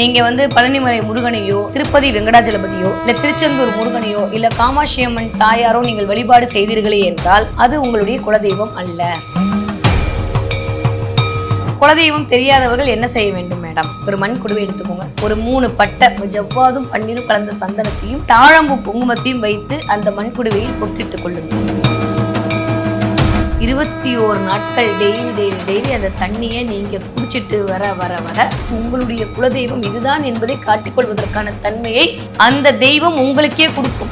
நீங்க வந்து பழனிமலை முருகனையோ திருப்பதி வெங்கடாஜலபதியோ இல்ல திருச்செந்தூர் முருகனையோ இல்ல காமாட்சி அம்மன் தாயாரோ நீங்கள் வழிபாடு செய்தீர்களே என்றால் அது உங்களுடைய குலதெய்வம் அல்ல. குலதெய்வம் தெரியாதவர்கள் என்ன செய்ய வேண்டும் மேடம்? ஒரு மண் குடுவை எடுத்துக்கோங்க. ஒரு மூணு பட்டை ஜவ்வாதும் பன்னீரும் கலந்த சந்தனத்தையும் தாழம்பூ குங்குமத்தையும் வைத்து அந்த மண் குடுவையில் பொட்டிட்டுக் கொள்ளுங்கள். இருபத்தி ஓரு நாட்கள் டெய்லி டெய்லி டெய்லி அந்த தண்ணியை நீங்க குடிச்சிட்டு வர வர வர உங்களுடைய குலதெய்வம் இதுதான் என்பதை காட்டிக்கொள்வதற்கான தன்மையை அந்த தெய்வம் உங்களுக்கே கொடுக்கும்.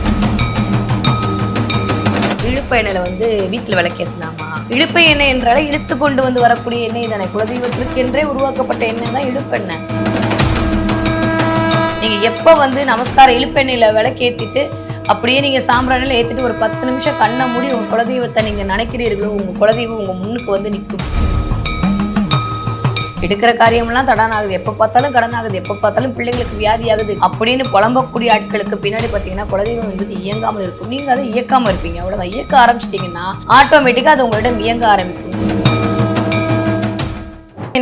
இழுப்ப எண்ணெயில வந்து வீட்டில் விளக்கேற்றலாமா இழுப்பை எண்ணெய் என்றாலே இழுத்து கொண்டு வந்து வரக்கூடிய எண்ணெய் தானே? குலதெய்வத்திற்கு என்றே உருவாக்கப்பட்ட எண்ணெய் தான் இழுப்பெண்ணெய் நீங்க எப்ப வந்து நமஸ்கார இழுப்பெண்ணெயில் விளக்கேற்றிட்டு அப்படியே நீங்க சாம்பிராணில ஏற்றிட்டு ஒரு பத்து நிமிஷம் கண்ணை மூடி உங்க குலதெய்வத்தை நீங்க நினைக்கிறீர்களோ உங்க குலதெய்வம் உங்க முன்னுக்கு வந்து நிற்கும். எடுக்கிற காரியம்லாம் தடன் ஆகுது எப்போ பார்த்தாலும் கடன் ஆகுது எப்போ பார்த்தாலும் பிள்ளைங்களுக்கு வியாதி ஆகுது அப்படின்னு புலம்பக்கூடிய ஆட்களுக்கு பின்னாடி பார்த்தீங்கன்னா குலதெய்வம் என்பது இயங்காமல் இருக்கும். நீங்க அதை இயக்காம இருப்பீங்க. அவ்வளோதான் இயக்க ஆரம்பிச்சிட்டீங்கன்னா ஆட்டோமேட்டிக்காக அது உங்களிடம் இயங்க ஆரம்பிக்கும்.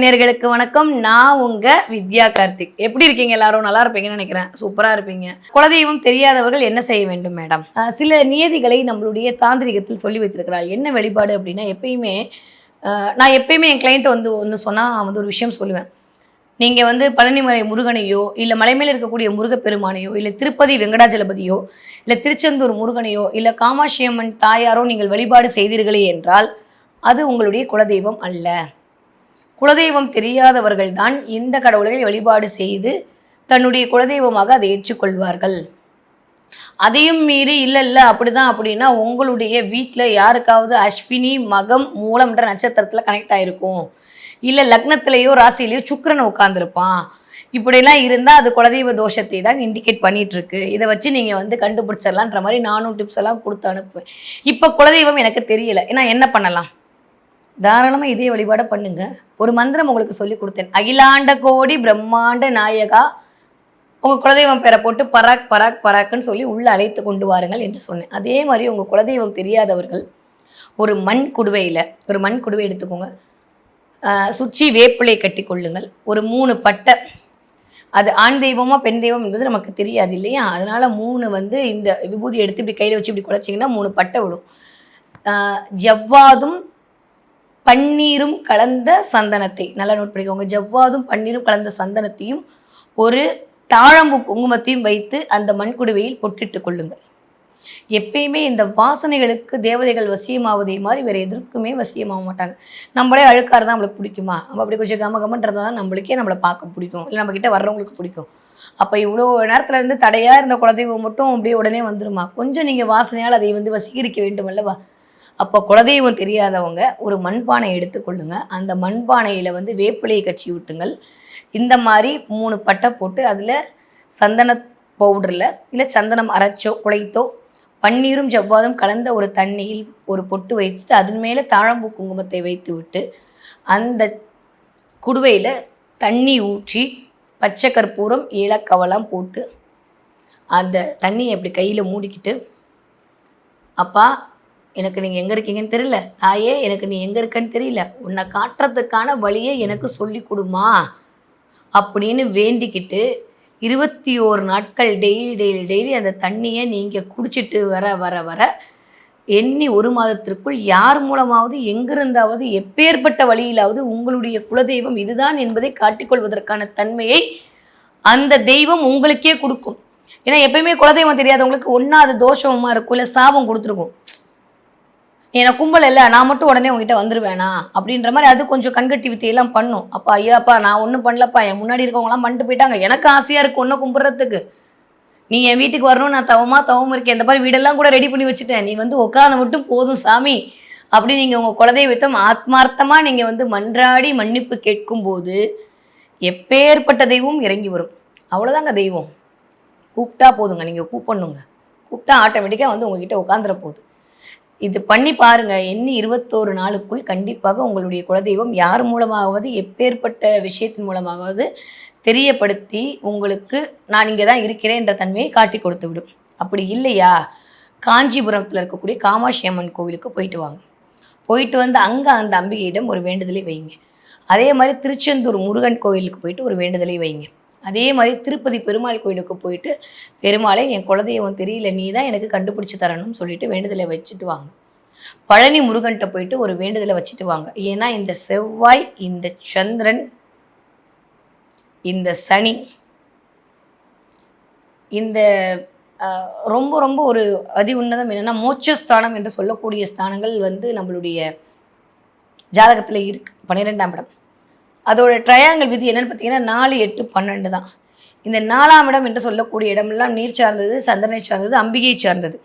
நேர்களுக்கு வணக்கம். நான் உங்க வித்யா கார்த்திக். எப்படி இருக்கீங்க எல்லாரும்? நல்லா இருப்பீங்கன்னு நினைக்கிறேன். சூப்பரா இருப்பீங்க. குலதெய்வம் தெரியாதவர்கள் என்ன செய்ய வேண்டும் மேடம் சில நியதிகளை நம்மளுடைய தாந்திரிகத்தில் சொல்லி வைத்திருக்கிறாள் என்ன வழிபாடு அப்படின்னா எப்பயுமே நான் எப்பயுமே என் கிளைண்ட் வந்து ஒன்று சொன்னால் வந்து ஒரு விஷயம் சொல்லுவேன். நீங்கள் வந்து பழனிமலை முருகனையோ இல்லை மலை இருக்கக்கூடிய முருகப்பெருமானையோ இல்லை திருப்பதி வெங்கடாஜலபதியோ இல்லை திருச்செந்தூர் முருகனையோ இல்லை காமாட்சியம்மன் தாயாரோ நீங்கள் வழிபாடு செய்தீர்களே என்றால் அது உங்களுடைய குலதெய்வம் அல்ல. குலதெய்வம் தெரியாதவர்கள் தான் இந்த கடவுளை வழிபாடு செய்து தன்னுடைய குலதெய்வமாக அதை ஏற்றுக்கொள்வார்கள். அதையும் மீறி இல்லை இல்லை அப்படிதான் அப்படின்னா உங்களுடைய வீட்டில் யாருக்காவது அஸ்வினி மகம் மூலம்ன்ற நட்சத்திரத்தில் கனெக்ட் ஆயிருக்கும். இல்லை லக்னத்திலேயோ ராசியிலையோ சுக்கரன் உட்காந்துருப்பான் இப்படியெல்லாம் இருந்தால் அது குலதெய்வ தோஷத்தை தான் இண்டிகேட் பண்ணிட்டு இருக்கு இதை வச்சு நீங்கள் வந்து கண்டுபிடிச்சிடலான்ற மாதிரி நானும் டிப்ஸ் எல்லாம் கொடுத்து அனுப்புவேன். இப்போ குலதெய்வம் எனக்கு தெரியல. ஏன்னா என்ன பண்ணலாம்? தாராளமாக இதே வழிபாடை பண்ணுங்க. ஒரு மந்திரம் உங்களுக்கு சொல்லி கொடுத்தேன். அகிலாண்ட கோடி பிரம்மாண்ட நாயகா உங்கள் குலதெய்வம் பேரை போட்டு பராக் பராக் பராக்குன்னு சொல்லி உள்ளே அழைத்து கொண்டு வாருங்கள் என்று சொன்னேன். அதே மாதிரி உங்கள் குலதெய்வம் தெரியாதவர்கள் ஒரு மண் குடுவையில் ஒரு மண் குடுவை எடுத்துக்கோங்க. சுற்றி வேப்பிலை கட்டி கொள்ளுங்கள். ஒரு மூணு பட்டை. அது ஆண் தெய்வமாக பெண் தெய்வம் என்பது நமக்கு தெரியாது இல்லையா? அதனால் மூணு வந்து இந்த விபூதி எடுத்து இப்படி கையில் வச்சு இப்படி குழச்சிங்கன்னா மூணு பட்டை விடும் ஜவ்வாதும் பன்னீரும் கலந்த சந்தனத்தை. நல்லா நோட் பண்ணிக்கோங்க. ஜவ்வாதும் பன்னீரும் கலந்த சந்தனத்தையும் ஒரு தாழம்பு குங்குமத்தையும் வைத்து அந்த மண்குடுவையில் பொட்டிட்டு கொள்ளுங்கள். எப்பயுமே இந்த வாசனைகளுக்கு தேவதைகள் வசியமாவதே மாதிரி வேறு எதற்குமே வசியமாக மாட்டாங்க. நம்மளே அழுக்காக இருந்தால் நம்மளுக்கு பிடிக்குமா? நம்ம அப்படி கொஞ்சம் கம கமன்றது தான் நம்மளுக்கே நம்மளை பார்க்க பிடிக்கும். இல்லை நம்மக்கிட்ட வர்றவங்களுக்கு பிடிக்கும். அப்போ இவ்வளோ நேரத்தில் இருந்து தடையாக இருந்த குலதெய்வம் மட்டும் அப்படியே உடனே வந்துருமா? கொஞ்சம் நீங்கள் வாசனையால் அதை வந்து வசீகரிக்க வேண்டும் அல்லவா? அப்போ குலதெய்வம் தெரியாதவங்க ஒரு மண்பானை எடுத்துக்கொள்ளுங்க அந்த மண்பானையில் வந்து வேப்பிலையை கட்சி விட்டுங்கள். இந்த மாதிரி மூணு பட்டை போட்டு அதில் சந்தன பவுடரில் இல்லை சந்தனம் அரைச்சோ குழைத்தோ பன்னீரும் ஜவ்வாதும் கலந்த ஒரு தண்ணியில் ஒரு பொட்டு வைத்துட்டு அதன் மேலே தாழம்பூ குங்குமத்தை வைத்து விட்டு அந்த குடுவையில் தண்ணி ஊற்றி பச்சை கற்பூரம் ஏலக்கவலாம் போட்டு அந்த தண்ணியை அப்படி கையில் மூடிக்கிட்டு அப்பா எனக்கு நீங்கள் எங்கே இருக்கீங்கன்னு தெரியல. தாயே எனக்கு நீ எங்கே இருக்கன்னு தெரியல. உன்னை காட்டுறதுக்கான வழியை எனக்கு சொல்லி கொடுமா. அப்படின்னு வேண்டிக்கிட்டு இருபத்தி ஓரு நாட்கள் டெய்லி டெய்லி டெய்லி அந்த தண்ணியை நீங்கள் குடிச்சிட்டு வர வர வர எண்ணி ஒரு மாதத்திற்குள் யார் மூலமாவது எங்கிருந்தாவது எப்பேற்பட்ட வழியிலாவது உங்களுடைய குலதெய்வம் இதுதான் என்பதை காட்டிக்கொள்வதற்கான தன்மையை அந்த தெய்வம் உங்களுக்கே கொடுக்கும். ஏன்னா எப்பயுமே குலதெய்வம் தெரியாதவங்களுக்கு ஒன்றா அது தோஷமா இருக்கும் இல்லை சாபம் கொடுத்துருக்கும். என்னை கும்பல் இல்லை நான் மட்டும் உடனே உங்ககிட்ட வந்துருவேனா? அப்படின்ற மாதிரி அது கொஞ்சம் கண்கட்டி வித்தையெல்லாம் பண்ணும். அப்பா ஐயாப்பா நான் ஒன்றும் பண்ணலப்பா. என் முன்னாடி இருக்கவங்களாம் பண்ணிட்டு போயிட்டாங்க. எனக்கு ஆசையாக இருக்கும் ஒன்றும் கும்பிட்றதுக்கு நீ என் வீட்டுக்கு வரணும் நான் தவமாக தவம் இருக்கேன். இந்த மாதிரி வீடெல்லாம் கூட ரெடி பண்ணி வச்சுட்டேன். நீ வந்து உட்காந்து மட்டும் போதும் சாமி. அப்படி நீங்கள் உங்கள் குலதெய்வத்தம் ஆத்மார்த்தமாக நீங்கள் வந்து மன்றாடி மன்னிப்பு கேட்கும்போது எப்பேற்பட்ட தெய்வம் இறங்கி வரும். அவ்வளோதாங்க தெய்வம். கூப்பிட்டா போதுங்க. நீங்கள் கூப்பிடணுங்க. கூப்பிட்டா ஆட்டோமேட்டிக்காக வந்து உங்ககிட்ட உட்காந்துட போகுது இது பண்ணி பாருங்க. எண்ணி இருபத்தோரு நாளுக்குள் கண்டிப்பாக உங்களுடைய குலதெய்வம் யார் மூலமாகவது எப்பேற்பட்ட விஷயத்தின் மூலமாகவது தெரியப்படுத்தி உங்களுக்கு நான் இங்கே தான் இருக்கிறேன் என்ற தன்மையை காட்டி கொடுத்து விடும். அப்படி இல்லையா? காஞ்சிபுரத்தில் இருக்கக்கூடிய காமாட்சி அம்மன் கோவிலுக்கு போயிட்டு வாங்க. போயிட்டு வந்து அங்கே அந்த அம்பிகையிடம் ஒரு வேண்டுதலை வைங்க. அதே மாதிரி திருச்செந்தூர் முருகன் கோவிலுக்கு போயிட்டு ஒரு வேண்டுதலை வைங்க. அதே மாதிரி திருப்பதி பெருமாள் கோயிலுக்கு போயிட்டு பெருமாளை என் குலதெய்வம் தெரியல நீ தான் எனக்கு கண்டுபிடிச்சி தரணும்னு சொல்லிட்டு வேண்டுதலை வச்சுட்டு வாங்க. பழனி முருகன்கிட்ட போயிட்டு ஒரு வேண்டுதலை வச்சுட்டு வாங்க. ஏன்னா இந்த செவ்வாய் இந்த சந்திரன் இந்த சனி இந்த ரொம்ப ரொம்ப ஒரு அதி உன்னதம் என்னென்னா மோட்சஸ்தானம் என்று சொல்லக்கூடிய ஸ்தானங்கள் வந்து நம்மளுடைய ஜாதகத்தில் இருக்கு. பன்னிரெண்டாம் இடம். அதோட ட்ரையாங்கல் விதி என்னென்னு பார்த்தீங்கன்னா நாலு எட்டு பன்னெண்டு தான். இந்த நாலாம் இடம் என்று சொல்லக்கூடிய இடமெல்லாம் நீர் சார்ந்தது சந்திரனை சார்ந்தது அம்பிகை சார்ந்தது.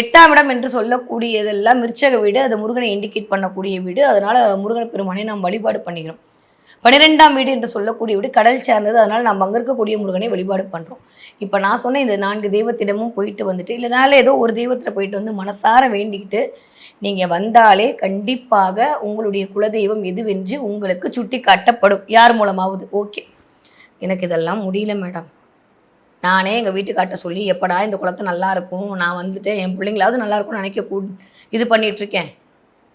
எட்டாம் இடம் என்று சொல்லக்கூடியதெல்லாம் மிர்ச்சக வீடு அது முருகனை இண்டிகேட் பண்ணக்கூடிய வீடு. அதனால் முருகன் பெருமானை நாம் வழிபாடு பண்ணிக்கிறோம். பன்னிரெண்டாம் வீடு என்று சொல்லக்கூடிய வீடு கடல் சார்ந்தது. அதனால் நம்ம அங்கே இருக்கக்கூடிய முருகனை வழிபாடு பண்ணுறோம் இப்போ நான் சொன்ன இந்த நான்கு தெய்வத்திடமும் போயிட்டு வந்துட்டு இல்லைனால ஏதோ ஒரு தெய்வத்தில் போயிட்டு வந்து மனசார வேண்டிக்கிட்டு நீங்கள் வந்தாலே கண்டிப்பாக உங்களுடைய குலதெய்வம் எதுவென்று உங்களுக்கு சுட்டி காட்டப்படும் யார் மூலமாவது? ஓகே. எனக்கு இதெல்லாம் முடியல மேடம். நானே எங்கள் வீட்டுக்காட்ட சொல்லி எப்படா இந்த குளத்தை நல்லா இருக்கும்? நான் வந்துட்டு என் பிள்ளைங்களாவது நல்லா இருக்கும்னு நினைக்க கூ இது பண்ணிகிட்ருக்கேன்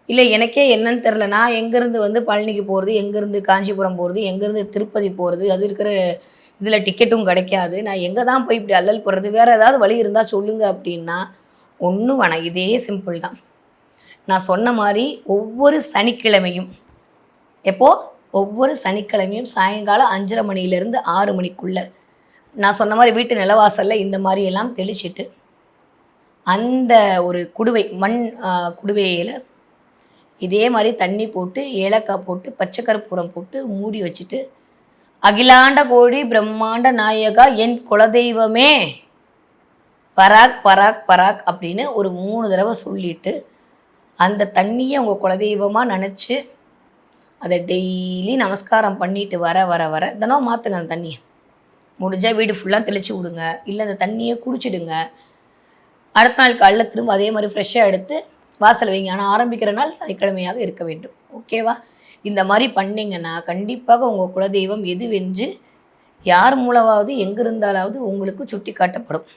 இல்லை எனக்கே என்னன்னு தெரில நான் எங்கேருந்து வந்து பழனிக்கு போகிறது எங்கேருந்து காஞ்சிபுரம் போகிறது எங்கேருந்து திருப்பதி போகிறது அது இருக்கிற இதில் டிக்கெட்டும் கிடைக்காது. நான் எங்கே தான் போய் இப்படி அல்லல் போடுறது வேறு ஏதாவது வழி இருந்தால் சொல்லுங்கள் அப்படின்னா ஒன்றும் வேணாம். இதே சிம்பிள் தான். நான் சொன்ன மாதிரி ஒவ்வொரு சனிக்கிழமையும் எப்போது ஒவ்வொரு சனிக்கிழமையும் சாயங்காலம் அஞ்சரை மணியிலேருந்து ஆறு மணிக்குள்ளே. நான் சொன்ன மாதிரி வீட்டு நிலவாசலில் இந்த மாதிரி எல்லாம் தெளிச்சிட்டு அந்த ஒரு குடுவை மண் குடுவையில் இதே மாதிரி தண்ணி போட்டு ஏலக்காய் போட்டு பச்சை போட்டு மூடி வச்சுட்டு அகிலாண்ட கோழி பிரம்மாண்ட நாயகா என் குலதெய்வமே! பராக் பராக் பராக் அப்படின்னு ஒரு மூணு தடவை சொல்லிட்டு அந்த தண்ணியை உங்கள் குலதெய்வமாக நினச்சி அதை டெய்லி நமஸ்காரம் பண்ணிட்டு வர வர வர தினம் மாற்றுங்க அந்த தண்ணியை. முடிஞ்சால் வீடு ஃபுல்லாக தெளிச்சு விடுங்க. இல்லை அந்த தண்ணியை குடிச்சிடுங்க. அடுத்த நாள் காலைல திரும்ப அதே மாதிரி ஃப்ரெஷ்ஷாக எடுத்து வாசல் வைங்க. ஆனால் ஆரம்பிக்கிற நாள் சனிக்கிழமையாக இருக்க வேண்டும். ஓகேவா இந்த மாதிரி பண்ணிங்கன்னா கண்டிப்பாக உங்கள் குலதெய்வம் எது வென்று யார் மூலமாவது எங்கிருந்தாலாவது உங்களுக்கு சுட்டி காட்டப்படும்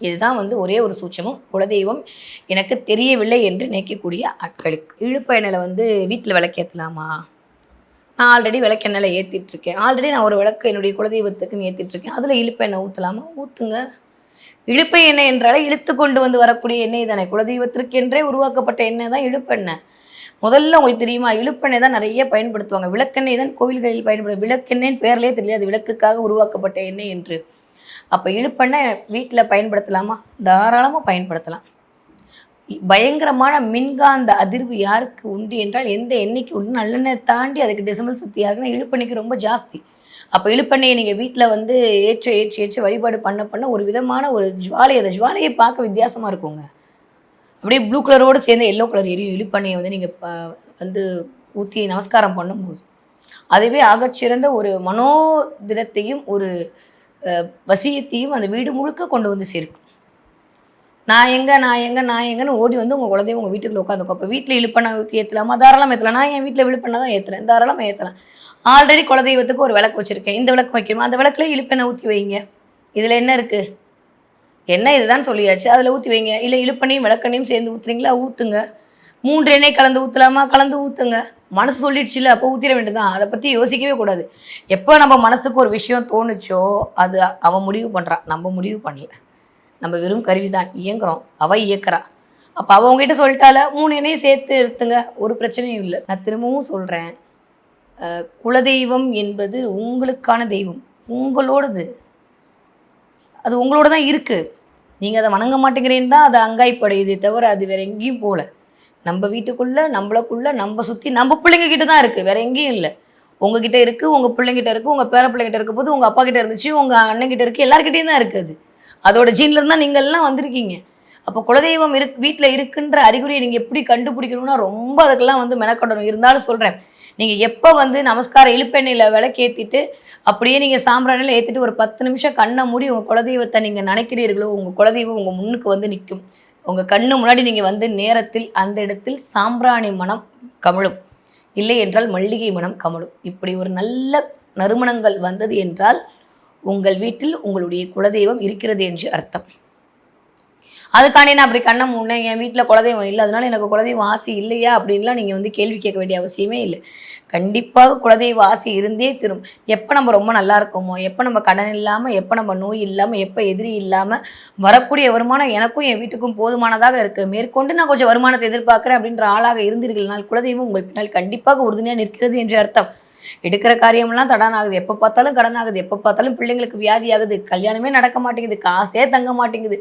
இதுதான் வந்து ஒரே ஒரு சூட்சமும். குலதெய்வம் எனக்கு தெரியவில்லை என்று நினைக்கக்கூடிய ஆட்களுக்கு. இழுப்பயனில் வந்து வீட்டில் விளக்கேற்றலாமா நான் ஆல்ரெடி விளக்கெண்ணெயில் ஏற்றிட்டுருக்கேன் ஆல்ரெடி நான் ஒரு விளக்கு என்னுடைய குலதெய்வத்துக்குன்னு ஏற்றிட்டுருக்கேன் அதில் இழுப்பு எண்ணெய் ஊற்றலாமா ஊற்றுங்க இழுப்பை எண்ணெய் என்றாலே இழுத்து கொண்டு வந்து வரக்கூடிய எண்ணெய் தானே. குலதெய்வத்திற்கென்றே உருவாக்கப்பட்ட எண்ணெய் தான் இழுப்பெண்ணெய் முதல்ல உங்களுக்கு தெரியுமா? இழுப்பெண்ணெய் தான் நிறைய பயன்படுத்துவாங்க. விளக்கெண்ணெய் தான் கோவில்களில் பயன்படுது விளக்கெண்ணெய்ன்னு பேர்லேயே தெரியாது. விளக்குக்காக உருவாக்கப்பட்ட எண்ணெய் என்று. அப்போ இழுப்பெண்ணெய் வீட்டில் பயன்படுத்தலாமா? தாராளமாக பயன்படுத்தலாம். பயங்கரமான மின்காந்த அதிர்வு யாருக்கு உண்டு என்றால் எந்த எண்ணெய்க்கு உண்டு? நல்லெண்ணெய் தாண்டி அதுக்கு டெசிமல் சக்தி யாருக்குன்னா இழுப்பெண்ணெய்க்கு ரொம்ப ஜாஸ்தி. அப்போ இழுப்பெண்ணையை நீங்கள் வீட்டில் வந்து ஏற்ற ஏற்றி ஏற்றி வழிபாடு பண்ண பண்ண ஒரு விதமான ஒரு ஜுவாலை அந்த ஜுவாலையை பார்க்க வித்தியாசமாக இருக்குங்க. அப்படியே ப்ளூ கலரோடு சேர்ந்து எல்லோ கலர் எரியும். இழுப்பெண்ணையை வந்து நீங்கள் வந்து ஊற்றி நமஸ்காரம் பண்ணும்போது. அதுவே ஆகச்சிறந்த ஒரு மனோதிடத்தையும் ஒரு வசியத்தையும் அந்த வீடு முழுக்க கொண்டு வந்து சேர்க்கும். நான் எங்கே நான் எங்கே நான் எங்கன்னு ஓடி வந்து உங்கள் குழந்தைய உங்கள் வீட்டுக்குள்ள உட்காந்துக்கும். அப்போ வீட்டில் இழுப்பண்ணா ஊற்றி ஏற்றலாமா தாராளமாக ஏற்றலாம் நான் என் வீட்டில் விழுப்பண்ணா தான் ஏற்றுறேன் தாராளமாக ஏற்றலாம் ஆல்ரெடி குலதெய்வத்துக்கு ஒரு விளக்கு வச்சுருக்கேன். இந்த விளக்கு வைக்கணுமா? அந்த விளக்குல இழுப்பெண்ணை ஊற்றி வைங்க. இதில் என்ன இருக்குது என்ன இதுதான் சொல்லியாச்சு? அதில் ஊற்றி வைங்க. இல்லை இழுப்பண்ணையும் விளக்கண்ணையும் சேர்ந்து ஊற்றுறீங்களா ஊற்றுங்க மூன்று எண்ணெய் கலந்து ஊற்றலாமா கலந்து ஊற்றுங்க மனசு சொல்லிடுச்சுல அப்போ ஊற்றிட வேண்டியதுதான். அதை பற்றி யோசிக்கவே கூடாது. எப்போ நம்ம மனசுக்கு ஒரு விஷயம் தோணுச்சோ அது அவன் முடிவு பண்ணுறான் நம்ம முடிவு பண்ணல. நம்ம வெறும் கருவி தான் இயங்குகிறோம் அவள் இயக்குறா. அப்போ அவ உங்ககிட்ட சொல்லிட்டால மூணு எண்ணையும் சேர்த்து எடுத்துங்க. ஒரு பிரச்சனையும் இல்லை. நான் திரும்பவும் சொல்கிறேன் குலதெய்வம் என்பது உங்களுக்கான தெய்வம். உங்களோடது. அது உங்களோட தான் இருக்குது நீங்கள் அதை வணங்க மாட்டேங்கிறேன்னு தான் அது அங்காய்ப்படையுதே தவிர அது வேற எங்கேயும் போகல நம்ம வீட்டுக்குள்ளே நம்மளுக்குள்ள நம்ம சுற்றி நம்ம பிள்ளைங்க கிட்ட தான் இருக்குது வேற எங்கேயும் இல்லை. உங்ககிட்ட இருக்குது உங்கள் பிள்ளைங்கிட்ட இருக்குது உங்கள் பேர பிள்ளைகிட்ட இருக்க போது உங்கள் அப்பா கிட்ட இருந்துச்சு உங்கள் அண்ணன் கிட்ட இருக்குது எல்லாருக்கிட்டையும் தான் இருக்குது அது. அதோட ஜீன்ல இருந்தால் நீங்கள் எல்லாம் வந்திருக்கீங்க. அப்போ குலதெய்வம் இருக் வீட்டில் இருக்குன்ற அறிகுறியை நீங்கள் எப்படி கண்டுபிடிக்கணும்னா ரொம்ப அதுக்கெல்லாம் வந்து மெனக்கடணும். இருந்தாலும் சொல்கிறேன் நீங்கள் எப்போ வந்து நமஸ்கார இழுப்பெண்ணெயில் விளக்கேற்றிட்டு அப்படியே நீங்கள் சாம்பிராணியில் ஏற்றிட்டு ஒரு பத்து நிமிஷம் கண்ணை மூடி உங்கள் குலதெய்வத்தை நீங்கள் நினைக்கிறீர்களோ உங்கள் குலதெய்வம் உங்கள் முன்னுக்கு வந்து நிற்கும். உங்கள் கண்ணு முன்னாடி நீங்கள் வந்து நேரத்தில் அந்த இடத்தில் சாம்பிராணி மனம் கமழும். இல்லை என்றால் மல்லிகை மனம் கமழும். இப்படி ஒரு நல்ல நறுமணங்கள் வந்தது என்றால் உங்கள் வீட்டில் உங்களுடைய குலதெய்வம் இருக்கிறது என்று அர்த்தம். அதுக்காண்டி நான் அப்படி கண்ணை முன்னே என் வீட்டில் குலதெய்வம் இல்லை. அதனால எனக்கு குலதெய்வம் ஆசை இல்லையா அப்படின்லாம் நீங்கள் வந்து கேள்வி கேட்க வேண்டிய அவசியமே இல்லை. கண்டிப்பாக குலதெய்வ ஆசை இருந்தே திரும். எப்போ நம்ம ரொம்ப நல்லா இருக்கோமோ எப்போ நம்ம கடன் இல்லாமல் எப்போ நம்ம நோய் இல்லாமல் எப்போ எதிரி இல்லாமல் வரக்கூடிய வருமானம் எனக்கும் என் வீட்டுக்கும் போதுமானதாக இருக்குது மேற்கொண்டு நான் கொஞ்சம் வருமானத்தை எதிர்பார்க்குறேன் அப்படின்ற ஆளாக இருந்தீர்கள்னால் குலதெய்வம் உங்கள் பின்னால் கண்டிப்பாக உறுதுணையாக நிற்கிறது என்று அர்த்தம். எடுக்கிற காரியமெல்லாம் தடன் ஆகுது எப்போ பார்த்தாலும் கடன் ஆகுது எப்போ பார்த்தாலும் பிள்ளைங்களுக்கு வியாதி ஆகுது கல்யாணமே நடக்க மாட்டேங்குது. காசே தங்க மாட்டேங்குது.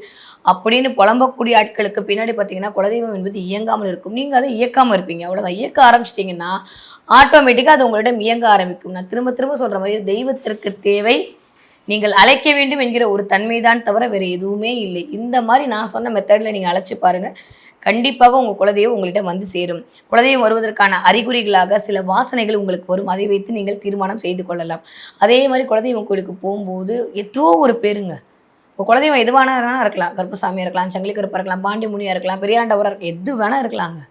அப்படின்னு புலம்பக்கூடிய ஆட்களுக்கு பின்னாடி பார்த்தீங்கன்னா குலதெய்வம் என்பது இயங்காமல் இருக்கும். நீங்கள் அதை இயக்காமல் இருப்பீங்க. அவ்வளோதான் இயக்க ஆரம்பிச்சிட்டிங்கன்னா ஆட்டோமேட்டிக்காக அது உங்களிடம் இயங்க ஆரம்பிக்கும். நான் திரும்ப திரும்ப சொல்கிற மாதிரி தெய்வத்திற்கு தேவை. நீங்கள் அழைக்க வேண்டும் என்கிற ஒரு தன்மைதான் தவிர வேறு எதுவுமே இல்லை. இந்த மாதிரி நான் சொன்ன மெத்தடில் நீங்கள் அழைச்சி பாருங்கள் கண்டிப்பாக உங்கள் குலதெய்வம் உங்கள்கிட்ட வந்து சேரும். குலதெய்வம் வருவதற்கான அறிகுறிகளாக சில வாசனைகள் உங்களுக்கு வரும். அதை வைத்து நீங்கள் தீர்மானம் செய்து கொள்ளலாம். அதே மாதிரி குலதெய்வம் கோயிலுக்கு போகும்போது ஏதோ ஒரு பேருங்க. இப்போ குலதெய்வம் எது வேணா இருக்கலாம். கருப்பசாமியாக இருக்கலாம் சங்கிலி கருப்பாக இருக்கலாம் பாண்டி முனியாக இருக்கலாம் பெரியாண்டவராக இருக்கலாம் எது வேணா இருக்கலாங்க.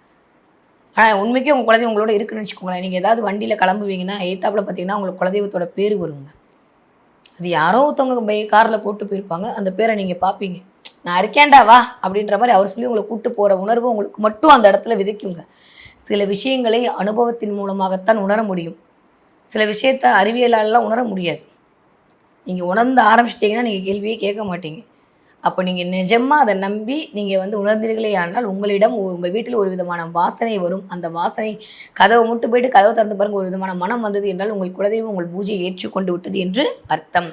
ஆனால் உண்மைக்கே உங்கள் குலதெய்வம் உங்களோட இருக்குன்னு வச்சுக்கோங்களேன். நீங்கள் ஏதாவது வண்டியில் கிளம்புவீங்கன்னா எய்த்தாப்பில் பார்த்தீங்கன்னா உங்களுக்கு குலதெய்வத்தோட பேர் வருங்க. அது யாரோ ஒருத்தவங்க பை காரில் போட்டு போயிருப்பாங்க. அந்த பேரை நீங்கள் பார்ப்பீங்க நான் இருக்கேன்டா வா அப்படின்ற மாதிரி அவர் சொல்லி உங்களை கூட்டு போகிற உணர்வு உங்களுக்கு மட்டும் அந்த இடத்துல விதைக்குங்க. சில விஷயங்களை அனுபவத்தின் மூலமாகத்தான் உணர முடியும். சில விஷயத்தை அறிவியலாலெலாம் உணர முடியாது. நீங்கள் உணர்ந்து ஆரம்பிச்சிட்டிங்கன்னா நீங்கள் கேள்வியே கேட்க மாட்டீங்க. அப்போ நீங்கள் நிஜமாக அதை நம்பி நீங்கள் வந்து உணர்ந்தீர்களே ஆனால் உங்களிடம் உங்கள் வீட்டில் ஒரு விதமான வாசனை வரும். அந்த வாசனை கதவை முட்டு போயிட்டு கதவை திறந்து பாருங்கள் ஒரு விதமான மனம் வந்தது என்றால் உங்கள் குலதெய்வம் உங்கள் பூஜையை ஏற்றுக்கொண்டு விட்டது என்று அர்த்தம்.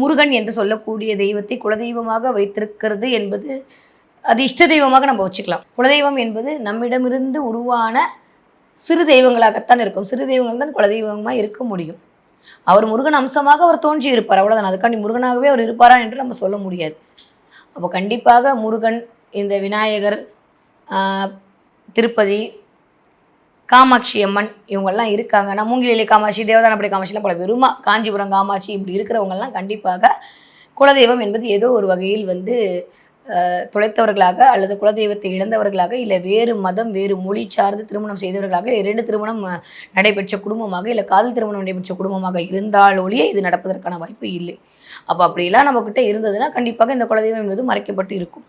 முருகன் என்று சொல்லக்கூடிய தெய்வத்தை குலதெய்வமாக வைத்திருக்கிறது என்பது அது இஷ்ட தெய்வமாக நம்ம வச்சுக்கலாம். குலதெய்வம் என்பது நம்மிடமிருந்து உருவான சிறு தெய்வங்களாகத்தான் இருக்கும். சிறு தெய்வங்கள் தான் குலதெய்வமாக இருக்க முடியும். அவர் முருகன் அம்சமாக அவர் தோன்றி இருப்பார். அவ்வளோதான் அதுக்காண்டி முருகனாகவே அவர் இருப்பாரா என்று நம்ம சொல்ல முடியாது. அப்போ கண்டிப்பாக முருகன் இந்த விநாயகர் திருப்பதி காமாட்சி அம்மன் இவங்கெல்லாம் இருக்காங்க. நான் மூங்கிலே காமாட்சி தேவதானப்படி காமாட்சிலாம் பல வெறுமா காஞ்சிபுரம் காமாட்சி இப்படி இருக்கிறவங்கெல்லாம் கண்டிப்பாக குலதெய்வம் என்பது ஏதோ ஒரு வகையில் வந்து ஆஹ், தொலைத்தவர்களாக அல்லது குலதெய்வத்தை இழந்தவர்களாக இல்லை வேறு மதம் வேறு மொழி சார்ந்து திருமணம் செய்தவர்களாக இரண்டு திருமணம் நடைபெற்ற குடும்பமாக இல்லை காதல் திருமணம் நடைபெற்ற குடும்பமாக இருந்தால் ஒழிய இது நடப்பதற்கான வாய்ப்பு இல்லை. அப்போ அப்படிலாம் நம்மக்கிட்ட இருந்ததுன்னா கண்டிப்பாக இந்த குலதெய்வம் என்பது மறைக்கப்பட்டு இருக்கும்.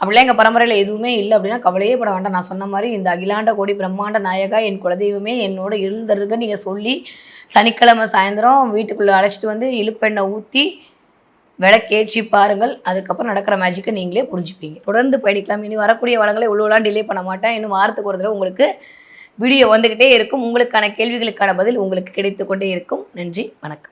அப்படிலாம் எங்கள் பரம்பரையில் எதுவுமே இல்லை அப்படின்னா கவலையே பட வேண்டாம். நான் சொன்ன மாதிரி இந்த அகிலாண்ட கோடி பிரம்மாண்ட நாயகா என் குலதெய்வமே என்னோட இருந்தருக்க நீங்கள் சொல்லி சனிக்கிழமை சாயந்தரம் வீட்டுக்குள்ளே அழைச்சிட்டு வந்து இழுப்பெண்ணை ஊற்றி விளக்கேற்றி பாருங்கள். அதுக்கப்புறம் நடக்கிற மேஜிக்கை நீங்களே புரிஞ்சுப்பீங்க. தொடர்ந்து பயணிக்கலாம். இனி வரக்கூடிய வளங்களை இவ்வளோலாம் டிலே பண்ண மாட்டேன். இன்னும் வாரத்துக்கு ஒரு தடவை உங்களுக்கு வீடியோ வந்துக்கிட்டே இருக்கும். உங்களுக்கான கேள்விகளுக்கான பதில் உங்களுக்கு கிடைத்து கொண்டே இருக்கும். நன்றி. வணக்கம்.